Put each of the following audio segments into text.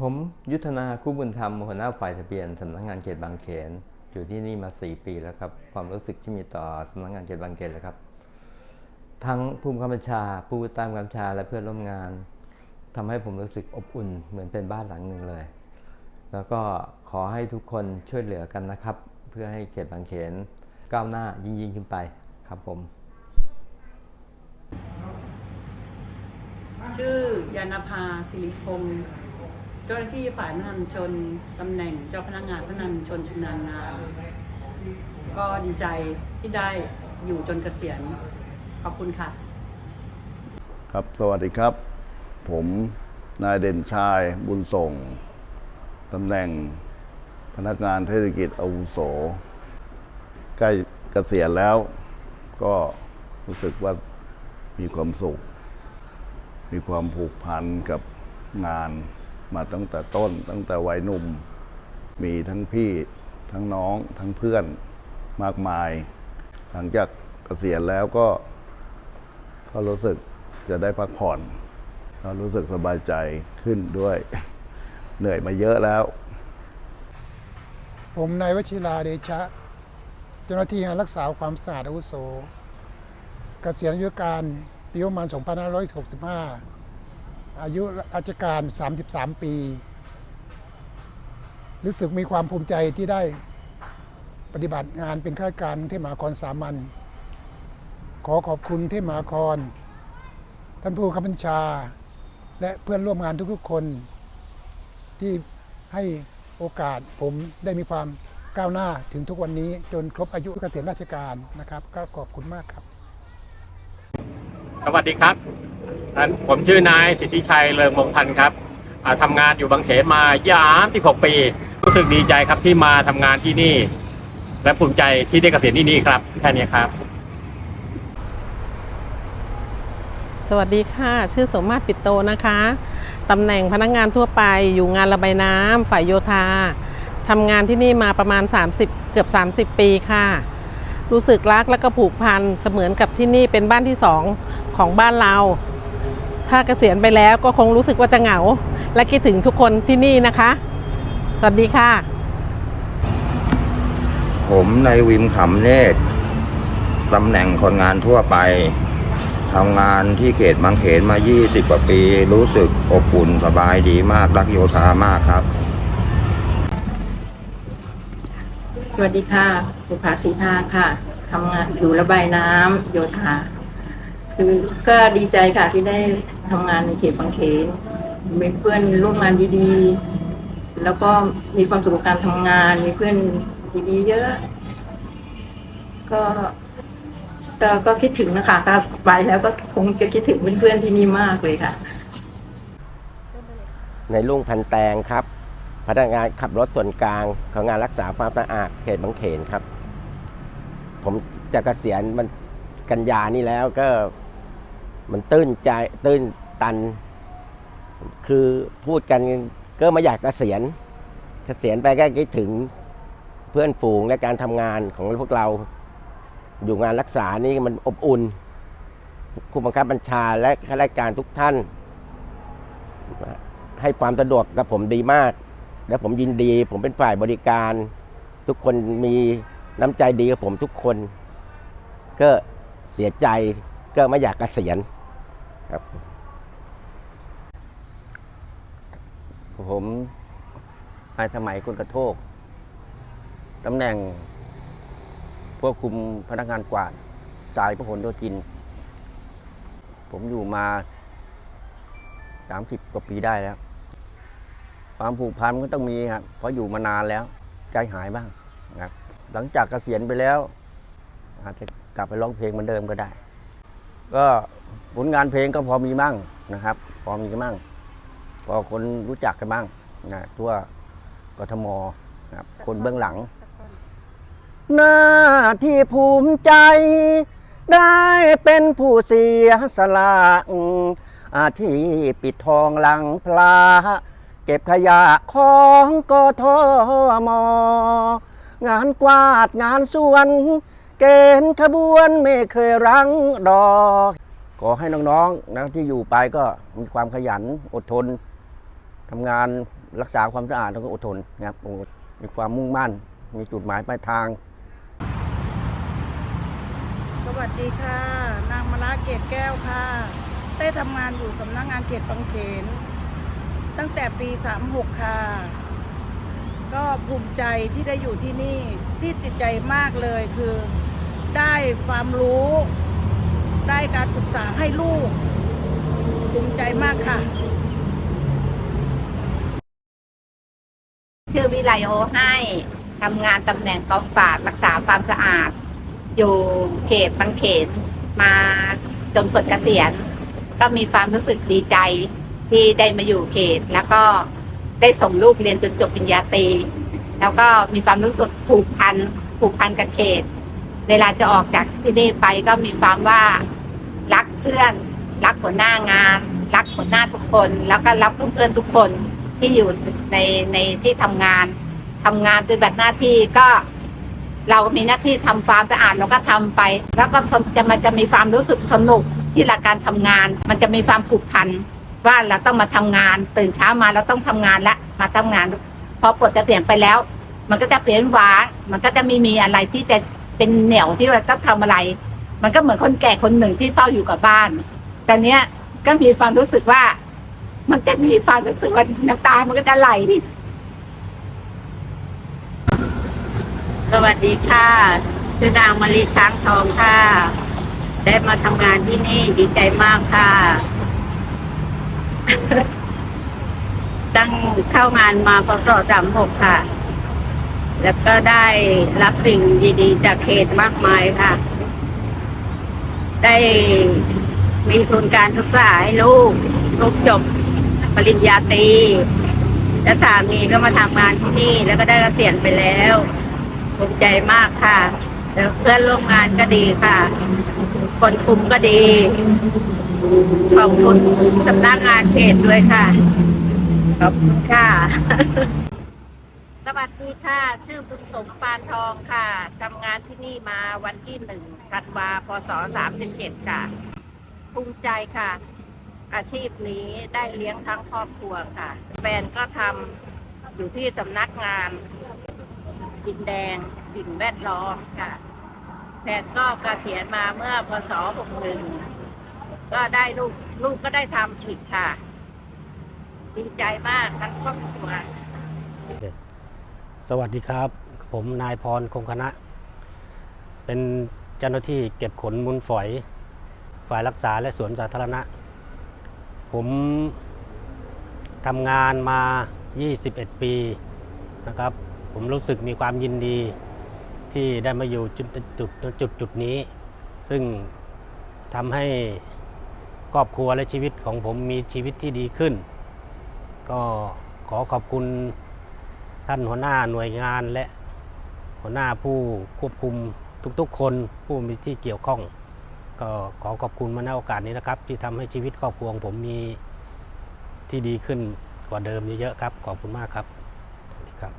ผมยุทธนาคู่บุญธรรมหัวหน้าฝ่ายทะเบียนสำนักงานเขตบางเขน อยู่ที่นี่มา 4 ปีแล้วครับ ความรู้สึกที่มีต่อสำนักงานเขตบางเขนเลยครับ ทั้งผู้บังคับบัญชา ผู้ตามกำชาและเพื่อนร่วมงานทำให้ผมรู้สึกอบอุ่นเหมือนเป็นบ้านหลังหนึ่งเลย แล้วก็ขอให้ทุกคนช่วยเหลือกันนะครับ เพื่อให้เขตบางเขนก้าวหน้ายิ่งยิ่งขึ้นไปครับผม ชื่อยานภาสิริพงศ์ เจ้าหน้าที่ฝ่ายพนันชนตำแหน่งเจ้าพนักงานพนันชนชำนาญงาน ก็ดีใจที่ได้อยู่จนเกษียณขอบคุณค่ะ ครับสวัสดีครับ ผมนายเด่นชายบุญส่งตำแหน่งพนักงานเทศกิจอาวุโส ใกล้เกษียณแล้ว ก็รู้สึกว่ามีความสุข มีความผูกพันกับงาน มาตั้งแต่ต้น ตั้งแต่วัยหนุ่ม มีทั้งพี่ทั้งน้องทั้งเพื่อนมากมาย หลังจากเกษียณแล้วก็ก็รู้สึกจะได้พักผ่อนก็รู้สึกสบายใจขึ้นด้วย เหนื่อยมาเยอะแล้ว ผมนายวชิราเดชะ เจ้าหน้าที่งานรักษาความสะอาดอาวุโส เกษียณอายุการปีประมาณ2565 อายุราชการ 33 ปี รู้สึกมีความภูมิใจที่ได้ปฏิบัติงานเป็นข้าราชการเทพมหาครสามัญขอขอบคุณเทพมหาคร ท่านผู้บังคับบัญชา และเพื่อนร่วมงานทุกๆคน ที่ให้โอกาสผมได้มีความก้าวหน้าถึงทุกวันนี้จนครบอายุเกษียณราชการนะครับ ก็ขอบคุณมากครับ สวัสดีครับ อ่าผมชื่อนายสิทธิชัยเลิงมงพันธ์ครับทำงานอยู่บางเขนมา26ปี รู้สึกดีใจครับที่มาทำงานที่นี่ และภูมิใจที่ได้เกษียณที่นี่ครับแค่นี้ครับ สวัสดีค่ะ ชื่อสมมาตรปิดโตนะคะตำแหน่งพนักงานทั่วไปอยู่งานระบายน้ำฝ่ายโยธาทำงานที่นี่มาประมาณ 30 เกือบ 30 ปีค่ะ รู้สึกรักและก็ผูกพันเสมือนกับที่นี่เป็นบ้านที่สองของบ้านเรา ถ้าเกษียณไปแล้วก็คงรู้สึกว่าจะเหงา และคิดถึงทุกคนที่นี่นะคะ สวัสดีค่ะ ผมนายวิมขำเนตรตำแหน่งคนงานทั่วไปทำงานที่เขตบางเขนมา 20 กว่าปี รู้สึกอบอุ่นสบายดีมาก รักโยธามากครับ สวัสดีค่ะบุภาสีทาค่ะทำงานอยู่ระบายน้ำโยธา คือก็ดีใจค่ะที่ได้ ทำงานในเขตบางเขนมีเพื่อนร่วมงานดีๆ แล้วก็มีความสุขกับการทำงาน มีเพื่อนดีๆ เยอะ ก็ก็ก็คิดถึงนะคะถ้าไปแล้วก็คงจะคิดถึงเพื่อนๆที่นี่มากเลยค่ะ ในลุงพันแตงครับ พนักงานขับรถส่วนกลางของงานรักษาความสะอาดเขตบางเขนครับ ผมจะเกษียณมันกันยานี่แล้วก็มันตื้นใจตื้น ตัน คือพูดกันก็ไม่อยากเกษียณ เกษียณไปก็คิดถึงเพื่อนฝูงและการทำงานของพวกเรา อยู่งานรักษานี่มันอบอุ่นผู้บังคับบัญชาและข้าราชการทุกท่าน ให้ความสะดวกกับผมดีมาก และผมยินดี ผมเป็นฝ่ายบริการ ทุกคนมีน้ำใจดีกับผมทุกคน ก็เสียใจก็ไม่อยากเกษียณครับ ผมนายสมัยกุลกระโทกตำแหน่งควบคุมพนักงานกวาดจ่ายพหลโยธิน ผมอยู่มา 30 กว่าปีได้แล้ว ความผูกพันมันก็ต้องมีครับเพราะอยู่มานานแล้ว ใจหายบ้างนะครับหลังจากเกษียณไปแล้ว อาจจะกลับไปร้องเพลงเหมือนเดิมก็ได้ ก็ผลงานเพลงก็พอมีบ้างนะครับ พอมีบ้าง พอคนรู้จักกันบ้างนะทั่วกทมนะครับคนเบื้องหลัง หน้าที่ภูมิใจ ได้เป็นผู้เสียสละอาที่ปิดทองหลังพลาเก็บขยะของกทม งานกวาดงานสวน เกณฑ์ขบวนไม่เคยรั้งดอก ขอให้น้องๆนะที่อยู่ไปก็มีความขยันอดทน ทำงานรักษาความสะอาดแล้วก็อดทนนะครับมีความมุ่งมั่น มีจุดหมายปลายทาง สวัสดีค่ะ นางมละเกตแก้วค่ะ ได้ทำงานอยู่สำนักงงานเขตบางเขน ตั้งแต่ปี 36 ค่ะ ก็ภูมิใจที่ได้อยู่ที่นี่ ที่ติดใจมากเลยคือ ได้ความรู้ ได้การศึกษาให้ลูก ภูมิใจมากค่ะ ชื่อวิไลโอให้ทำงานตำแหน่งกองฝาดรักษาความสะอาด อยู่เขตบางเขนมาจนปลดเกษียณ ก็มีความรู้สึกดีใจที่ได้มาอยู่เขต แล้วก็ได้ส่งลูกเรียนจนจบปริญญาตรีแล้วก็มีความรู้สึกผูกพันผูกพันกับเขต เวลาจะออกจากที่นี่ไปก็มีความว่ารักเพื่อน รักหัวหน้างาน รักหัวหน้าทุกคน แล้วก็รักเพื่อนๆทุกคน ที่อยู่ในในที่ทำงานทำงานปฏิบัติหน้าที่ก็ เรามีหน้าที่ทำความสะอาดเราก็ทำไป แล้วก็จะมันจะมีความรู้สึกสนุกที่หละกการทำงาน มันจะมีความผูกพันว่าเราต้องมาทำงาน ตื่นเช้ามาเราต้องทำงานละมาทำงานพอปลดเกษียณไปแล้ว มันก็จะเปลี่ยนว้ามันก็จะไม่มีอะไรที่จะเป็นเหนียวที่เราต้องทำอะไร มันก็เหมือนคนแก่คนหนึ่งที่เฝ้าอยู่กับบ้านแต่เนี้ยก็มีความรู้สึกว่า มันจะมีความรู้สึกว่าน้ำตา มันก็จะไหลนี่ สวัสดีค่ะชื่อนางมารีช้างทองค่ะ ได้มาทำงานที่นี่ดีใจมากค่ะ ตั้งเข้างานมาพศสามหกค่ะ แล้วก็ได้รับสิ่งดีๆ จากเขตมากมายค่ะ ได้มีทุนการศึกษาให้ลูก ลูกจบ ปริญญาตรีและสามีก็มาทำงานที่นี่ แล้วก็ได้เกษียณไปแล้วภูมิใจมากค่ะแล้วเพื่อนร่วมงานก็ดีค่ะ คนคุมก็ดี ขอบคุณสำนักงานเขตด้วยค่ะ ขอบคุณค่ะ สวัสดีค่ะ ชื่อบุญสมปานทองค่ะทำงานที่นี่มาวันที่หนึ่งธันวา พศสามสิบเจ็ดค่ะ ภูมิใจค่ะ อาชีพนี้ได้เลี้ยงทั้งครอบครัวค่ะ แฟนก็ทำอยู่ที่สำนักงานดินแดงสิ่งแวดล้อมค่ะแฟนก็เกษียณมาเมื่อพศ61ก็ได้ลูกลูกก็ได้ทำอีกค่ะ ดีใจมากทั้งครอบครัวสวัสดีครับ ผมนายพรคงคณะ เป็นเจ้าหน้าที่เก็บขนมูลฝอย ฝ่ายรักษาและสวนสาธารณะ ผมทำงานมา 21 ปีนะครับ ผมรู้สึกมีความยินดีที่ได้มาอยู่จุดจุดจุดจุดนี้ ซึ่งทำให้ครอบครัวและชีวิตของผมมีชีวิตที่ดีขึ้น ก็ขอขอบคุณท่านหัวหน้าหน่วยงานและหัวหน้าผู้ควบคุมทุกๆ คนผู้มีที่เกี่ยวข้อง ก็ขอขอบคุณมาในโอกาสนี้นะครับ ที่ทำให้ชีวิตครอบครัวของผมมีที่ดีขึ้นกว่าเดิมเยอะๆครับ ขอบคุณมากครับสวัสดีครับ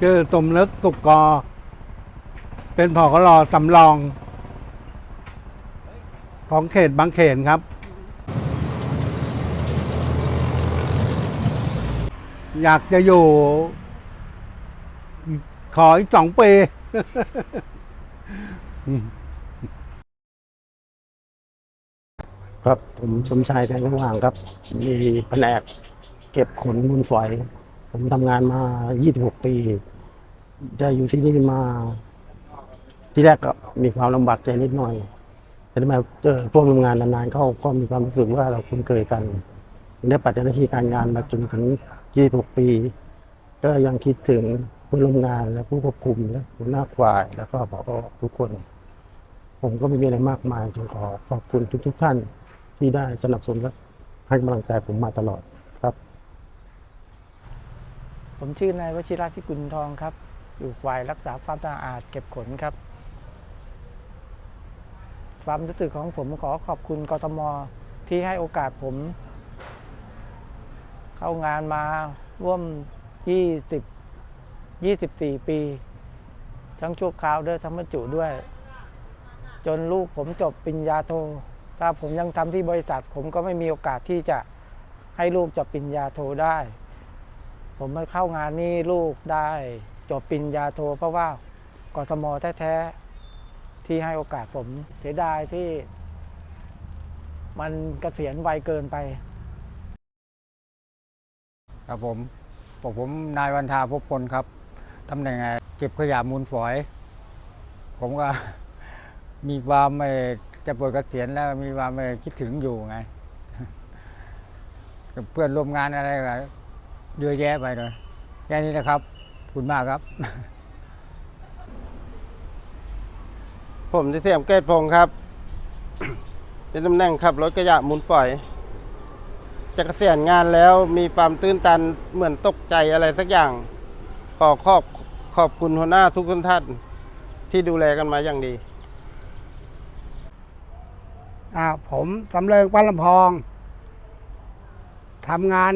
ชื่อสมนึกสุกกอ เป็นผอกรอสำรอง ของเขตบางเขนครับ อยากจะอยู่ ขออีกสองปี ครับ ผมสมชายแสงสว่างครับ มีแผนกเก็บขนมูลฝอย ผมทำงานมา 26 ปี ได้อยู่ที่นี่มา ที่แรกก็มีความลำบากใจนิดหน่อย แต่ทำไมาเจอพวกทำงานนานๆเข้าก็มีความรู้สึกว่าเราคุ้นเคยกัน ได้ปฏิบัติหน้าที่การงานมาจนถึง 26 ปี ก็ยังคิดถึงผู้ร่วมงานและผู้ควบคุมและหัวหน้าควาย แล้วก็ผอทุกคน ผมก็ไม่มีอะไรมากมายจึงขอขอบคุณทุก ๆ ท่าน ที่ได้สนับสนุนและให้กำลังใจผมมาตลอดครับ ผมชื่อนายวชิระที่กุลทองครับ อยู่ฝ่ายรักษาความสะอาดเก็บขนครับ ความรู้สึกของผมขอขอบคุณกทมที่ให้โอกาสผม เข้างานมาร่วม 20 24 ปี ทั้งชั่วคราวด้วยทั้งบรรจุด้วย จนลูกผมจบปริญญาโท ถ้าผมยังทำที่บริษัท ผมก็ไม่มีโอกาสที่จะให้ลูกจบปริญญาโทได้ ผมมาเข้างานนี้ลูกได้จบปริญญาโทเพราะว่ากทมแท้ๆที่ให้โอกาสผมเสียดายที่ มันเกษียณไวเกินไป ครับผมผมผมนายวันทาภพพลครับตำแหน่งเก็บขยะมูลฝอย ผมก็มีความไม่ จะปลดกระเกษียณแล้วมีความคิดถึงอยู่ไงเพื่อนร่วมงานอะไรก็เยอะแยะไปเลยแค่นี้นะครับคุณมากครับ ผมที่เสียมเกตพงศ์ครับ เป็นตำแหน่งขับรถขยะมูลฝอยจะเกษียณงานแล้วมีความตื้นตันเหมือนตกใจอะไรสักอย่าง ขอขอบขอบคุณหัวหน้าทุกท่านที่ดูแลกันมาอย่างดี ผมสำเริงปั้นลำพองทำงาน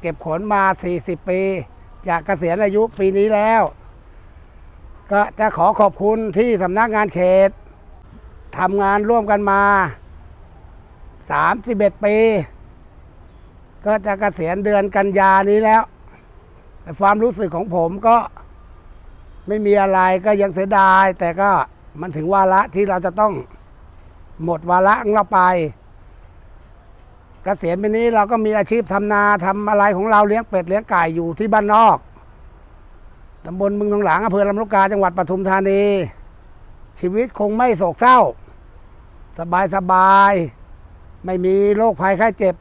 เก็บขนมา 40 ปีจากเกษียณอายุปีนี้แล้ว ก็จะขอขอบคุณที่สำนักงานเขตทำงานร่วมกันมา 31 ปี ก็จะเกษียณเดือนกันยานี้แล้ว ความรู้สึกของผมก็ไม่มีอะไรก็ยังเสียดาย แต่ก็มันถึงวาระที่เราจะต้อง หมดวาระของเราไปเกษียณไปนี้เราก็มีอาชีพทำนาทำอะไรของเราเลี้ยงเป็ดเลี้ยงไก่อยู่ที่บ้านนอกตำบลมึงทองหลางอำเภอลำลูกกาจังหวัดปทุมธานี ชีวิตคงไม่โศกเศร้า สบายสบาย ไม่มีโรคภัยไข้เจ็บ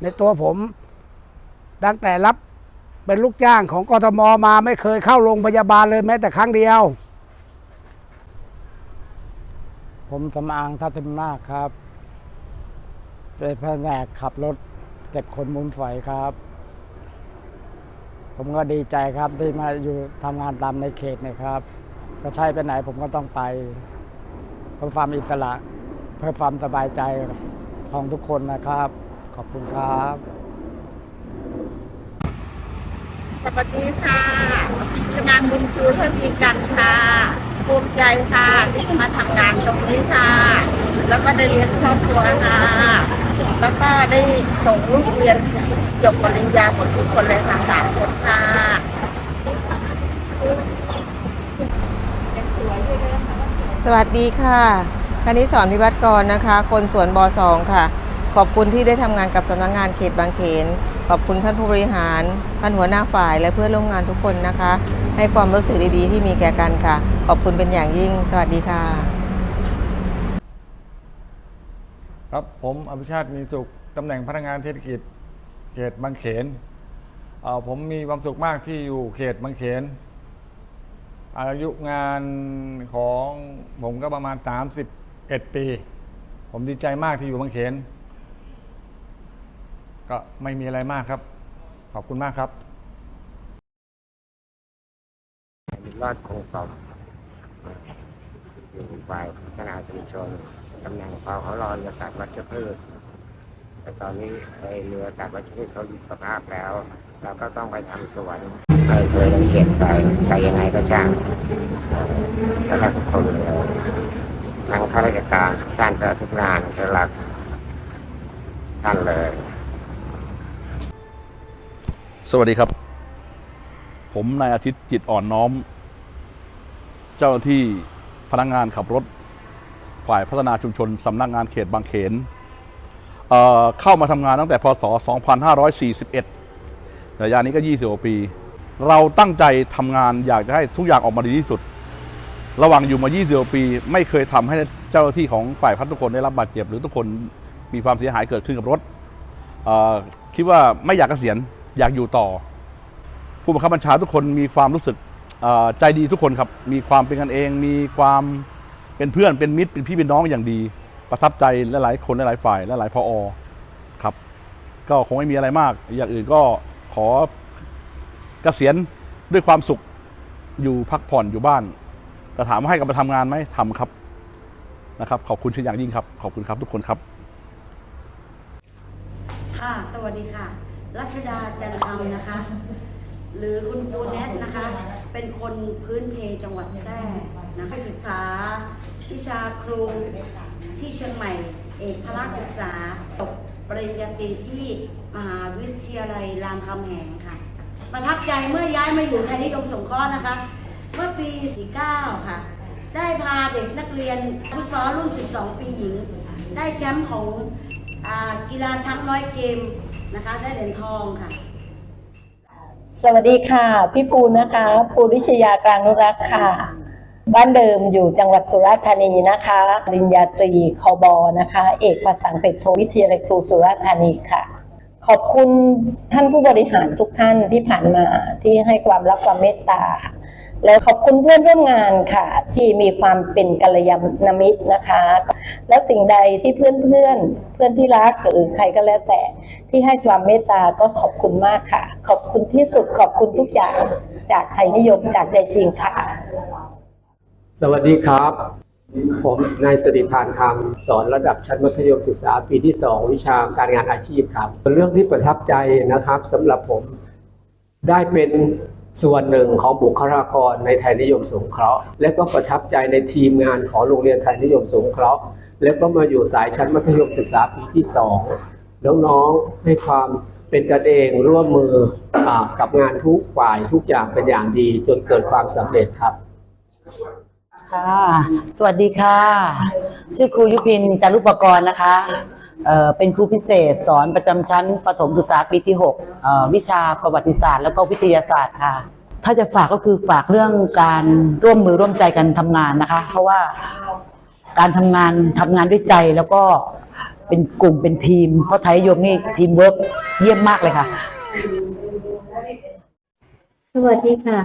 ในตัวผม ตั้งแต่รับเป็นลูกจ้างของกทมมาไม่เคยเข้าโรงพยาบาลเลยแม้แต่ครั้งเดียว ผมสำอางทัตติมหน้าครับเป็นแผนกขับรถเก็บขนมูลฝอยครับ ผมก็ดีใจครับที่มาอยู่ทำงานตามในเขตนะครับ ก็ใช่ไปไหนผมก็ต้องไป เพื่อความอิสระ เพื่อความสบายใจของทุกคนนะครับ ขอบคุณครับ สวัสดีค่ะนางบุญชูเพื่อนดีกันค่ะ ภูมิใจค่ะที่มาทำงานตรงนี้ค่ะ แล้วก็ได้เลี้ยงครอบครัวค่ะ แล้วก็ได้ส่งลูกเรียนจบปริญญาหมดทุกคนเลยค่ะสามคนค่ะสวัสดีค่ะคณิสอนพิบัติกรนะคะ คนสวนบสองค่ะ ขอบคุณที่ได้ทำงานกับสำนักงานเขตบางเขน ขอบคุณท่านผู้บริหาร ท่านหัวหน้าฝ่ายและเพื่อนร่วมงานทุกคนนะคะ ให้ความรู้สึกดีๆ ที่มีแก่กันค่ะ ขอบคุณเป็นอย่างยิ่ง สวัสดีค่ะ ครับผมอภิชาติมีสุขตำแหน่งพนักงานเทศกิจเขตบางเขนเอ่อผมมีความสุขมากที่อยู่เขตบางเขน อายุงานของผมก็ประมาณ 31 ปี ผมดีใจมากที่อยู่บางเขน ก็ไม่มีอะไรมากครับ ขอบคุณมากครับรอดคงตอบอยู่ฝ่ายพัฒนาชุมชนตำแหน่งเฝ้าเขารอเรือตัดวัชพืชแต่ตอนนี้ไอเรือตัดวัชพืชเขาหยุดสภาพแล้ว เราก็ต้องไปทำสวนเคยเคยรังเกียจใครใครยังไงก็ช่างแล้วรักทุกคนเลยทั้งข้าราชการการราชการก็รักท่านเลย สวัสดีครับ ผมนายอาทิตย์จิตอ่อนน้อม เจ้าหน้าที่พนักงานขับรถ ฝ่ายพัฒนาชุมชนสำนักงานเขตบางเขนเเข้ามาทำงานตั้งแต่พศ 2541ระยะนี้ก็ 20กว่าปี เราตั้งใจทำงานอยากจะให้ทุกอย่างออกมาดีที่สุด ระหว่างอยู่มา 20กว่าปี ไม่เคยทำให้เจ้าหน้าที่ของฝ่ายพัฒทุกคนได้รับบาดเจ็บ หรือทุกคนมีความเสียหายเกิดขึ้นกับรถคิดว่าไม่อยากเกษียณ อยากอยู่ต่อ ผู้บังคับบัญชาทุกคนมีความรู้สึกใจดีทุกคนครับ มีความเป็นกันเอง มีความเป็นเพื่อนเป็นมิตรเป็นพี่เป็นน้องอย่างดี ประทับใจลหลายคนหลายฝ่ายลหลายพออครับ ก็คงไม่มีอะไรมาก อย่างอื่นก็ขอเกษียณด้วยความสุขอยู่พักผ่อนอยู่บ้าน แต่ถามว่าให้กลับมาทำงานไหมทำครับนะครับ ขอบคุณเช่นอย่างยิ่งครับ ขอบคุณครับทุกคนครับ ค่ะ สวัสดีค่ะ รัชดาจันทร์คำนะคะ หรือคุณครูแนทนะคะ เป็นคนพื้นเพจังหวัดแพร่นะไปศึกษา วิชาครูที่เชียงใหม่ เอกพละศึกษาจบปริญญาตรีที่มหาวิทยาลัยรามคำแหงค่ะ ประทับใจเมื่อย้ายมาอยู่ไทยนิยมสงเคราะห์นะคะ เมื่อปี 49 ค่ะ ได้พาเด็กนักเรียนฟุตซอลรุ่น 12 ปีหญิง ได้แชมป์ของ กีฬาช้างน้อยเกมนะคะ ได้เหรียญทองค่ะ สวัสดีค่ะ พี่ปูนะคะปูริชยากลางนุรักษ์ค่ะ บ้านเดิมอยู่จังหวัดสุราษฎร์ธานีนะคะปริญญาตรีคอบอนะคะ เอกภาษาอังกฤษโทวิทยาลัยครูสุราษฎร์ธานีค่ะ ขอบคุณท่านผู้บริหารทุกท่านที่ผ่านมาที่ให้ความรักความเมตตา และขอบคุณเพื่อนร่วมงานค่ะ ที่มีความเป็นกัลยาณมิตรนะคะ แล้วสิ่งใดที่เพื่อนเพื่อนเพื่อนที่รักหรือใครก็แล้วแต่ ที่ให้ความเมตตาก็ขอบคุณมากค่ะ ขอบคุณที่สุดขอบคุณทุกอย่างจากไทยนิยมจากใจจริงค่ะ สวัสดีครับ ผมนายสติพานคำสอนระดับชั้นมัธยมศึกษาปีที่ 2 วิชาการงานอาชีพครับเรื่องที่ประทับใจนะครับสำหรับผมได้เป็น ส่วนหนึ่งของบุคลากรในไทยนิยมสงเคราะห์ และก็ประทับใจในทีมงานของโรงเรียนไทยนิยมสงเคราะห์ แล้วก็มาอยู่สายชั้นมัธยมศึกษาปีที่2น้องๆให้ความเป็นกันเองร่วมมืออกับงานทุกฝ่ายทุกอย่างเป็นอย่างดี จนเกิดความสำเร็จครับ ค่ะ สวัสดีค่ะ ชื่อครูยุพินจารุปกรณ์นะคะ เป็นครูพิเศษสอนประจำชั้นประถมศึกษาปีที่6วิชาประวัติศาสตร์ แล้วก็วิทยาศาสตร์ค่ะ ถ้าจะฝากก็คือฝากเรื่องการร่วมมือร่วมใจกันทำงานนะคะ เพราะว่าการทำงานทำงานด้วยใจแล้วก็เป็นกลุ่มเป็นทีม เพราะไทยนิยมนี่ทีมเวิร์กเยี่ยมมากเลยค่ะ สวัสดีค่ะ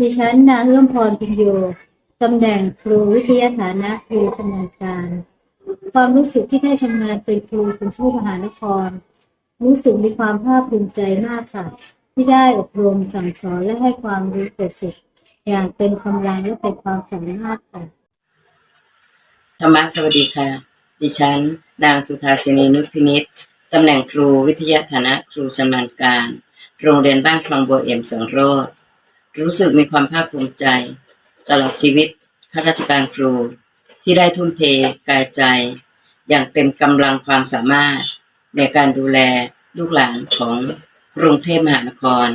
ดิฉันนางเอื้อมพรพิญโยตำแหน่งครูวิทยาฐานะครูชำนาญการ ความรู้สึกที่ได้ทำงานเป็นครูกรุงเทพมหานคร รู้สึกมีความภาคภูมิใจมากค่ะ ที่ได้อบรมสั่งสอนและให้ความรู้แก่สิทธิ์อย่างเป็นกำลังและเป็นความสามารถค่ะธรรมะสวัสดีค่ะ ดิฉัน นางสุธาสินีนุชพินิษตำแหน่งครูวิทยาฐานะครูชำนาญการ โรงเรียนบ้านคลองบัวเอ็มสังโรธรู้สึกมีความภาคภูมิใจ ตลอดชีวิตข้าราชการครู ที่ได้ทุ่มเทกายใจ อย่างเต็มกำลังความสามารถ ในการดูแลลูกหลานของกรุงเทพมหานคร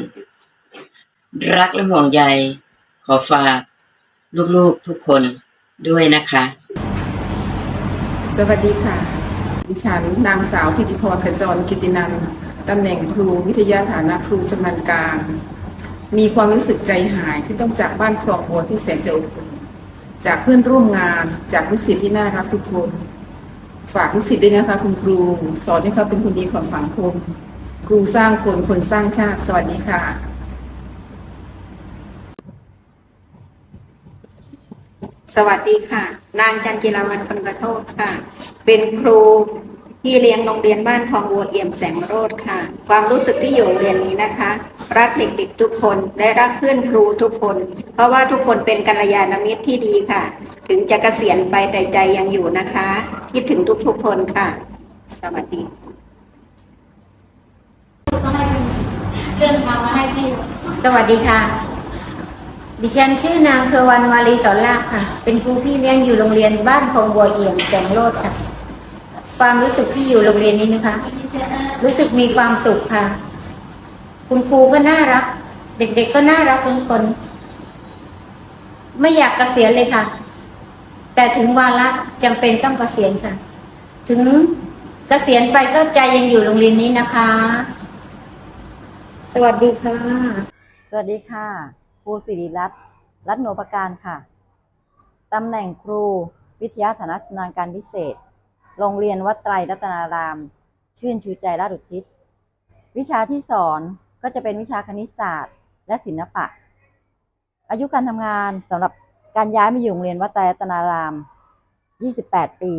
รักและห่วงใยขอฝากลูกๆทุกคนด้วยนะคะ สวัสดีค่ะ ดิฉันนางสาวธิติพรขจรกิตินันท์ตำแหน่งครูวิทยาฐานะครูชำนาญการ มีความรู้สึกใจหายที่ต้องจากบ้านคลองบัวที่แสนจะอบอุ่น จากเพื่อนร่วมงานจากลูกศิษย์ที่น่ารักทุกคน ฝากลูกศิษย์ด้วยนะคะ คุณครู สอนให้เขาเป็นคนดีของสังคม ครูสร้างคนคนสร้างชาติ สวัสดีค่ะ สวัสดีค่ะ นางจันจิราวันพันกระโทษค่ะ เป็นครูที่เลี้ยงโรงเรียนบ้านทองบัวเอี่ยมแสงโรดค่ะ ความรู้สึกที่อยู่โรงเรียนนี้นะคะ รักเด็กๆทุกคนและรักเพื่อนครูทุกคน เพราะว่าทุกคนเป็นกัลยาณมิตรที่ดีค่ะ ถึงจะเกษียณไปแต่ใจยังอยู่นะคะ คิดถึงทุกๆคนค่ะ สวัสดีเรื่องทางมาให้พี่สวัสดีค่ะ ดิฉันชื่อนางเครือวันวารีสอนลาภค่ะ เป็นครูพี่เลี้ยงอยู่โรงเรียนบ้านคลองบัวเอี่ยมแสงโรดค่ะ ความรู้สึกที่อยู่โรงเรียนนี้นะคะ รู้สึกมีความสุขค่ะ คุณครูก็น่ารัก เด็กๆก็น่ารักทุกคน ไม่อยากเกษียณเลยค่ะ แต่ถึงวาระจำเป็นต้องเกษียณค่ะ ถึงเกษียณไปก็ใจยังอยู่โรงเรียนนี้นะคะ สวัสดีค่ะ สวัสดีค่ะครูสิริรัตน์รัตนโนปการค่ะตำแหน่งครูวิทยาฐานะชำนาญการพิเศษ โรงเรียนวัดไตรรัตนาราม ชื่นชูใจราชอุทิศ วิชาที่สอน ก็จะเป็นวิชาคณิตศาสตร์ และศิลปะ อายุการทำงานสำหรับการย้ายมาอยู่โรงเรียนวัดไตรรัตนาราม 28 ปี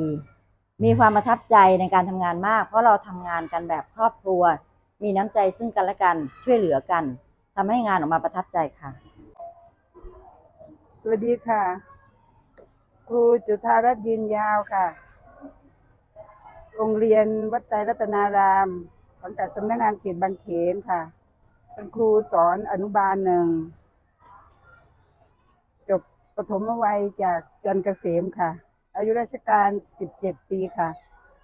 มีความประทับใจในการทำงานมาก เพราะเราทำงานกันแบบครอบครัว มีน้ำใจซึ่งกันและกันช่วยเหลือกันทำให้งานออกมาประทับใจค่ะ สวัสดีค่ะ ครูจุธารัตน์ยืนยาวค่ะ โรงเรียนวัดไตรรัตนารามสังกัดสำนักงานเขตบางเขนค่ะ เป็นครูสอนอนุบาลหนึ่ง จบปฐมวัยจากจันเกษมค่ะ อายุราชการ 17 ปีค่ะ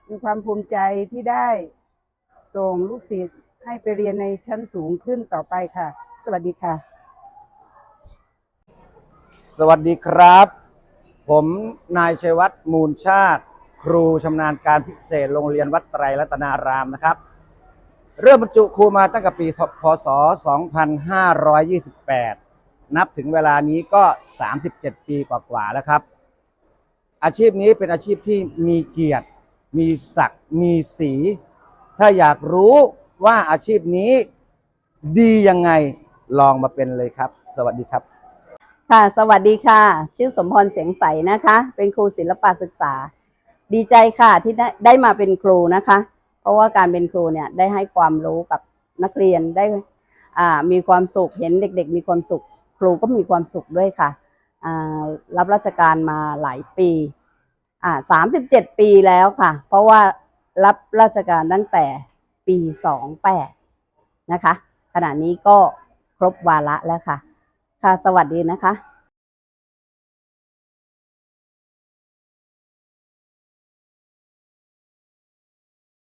มีความภูมิใจที่ได้ส่งลูกศิษย์ให้ไปเรียนในชั้นสูงขึ้นต่อไปค่ะ สวัสดีค่ะ สวัสดีครับ ผมนายชัยวัฒน์มูลชาติ ครูชำนาญการพิเศษโรงเรียนวัดไตรรัตนารามนะครับ เริ่มบรรจุครูมาตั้งแต่ปี พศ 2528 นับถึงเวลานี้ก็ 37 ปีกว่าๆแล้วครับ อาชีพนี้เป็นอาชีพที่มีเกียรติ มีศักดิ์ มีสี ถ้าอยากรู้ว่าอาชีพนี้ดียังไงลองมาเป็นเลยครับ สวัสดีครับ ค่ะ สวัสดีค่ะ ชื่อสมพรเสียงใสนะคะ เป็นครูศิลปะศึกษา ดีใจค่ะที่ได้ได้มาเป็นครูนะคะ เพราะว่าการเป็นครูเนี่ยได้ให้ความรู้กับนักเรียนได้มีความสุขเห็นเด็ก ๆ มีความสุข ครูก็มีความสุขด้วยค่ะรับราชการมาหลายปีสามสิบเจ็ดปีแล้วค่ะ เพราะว่ารับราชการตั้งแต่ปีสองแปดนะคะ ขณะนี้ก็ครบวาระแล้วค่ะ ค่ะ สวัสดีนะคะ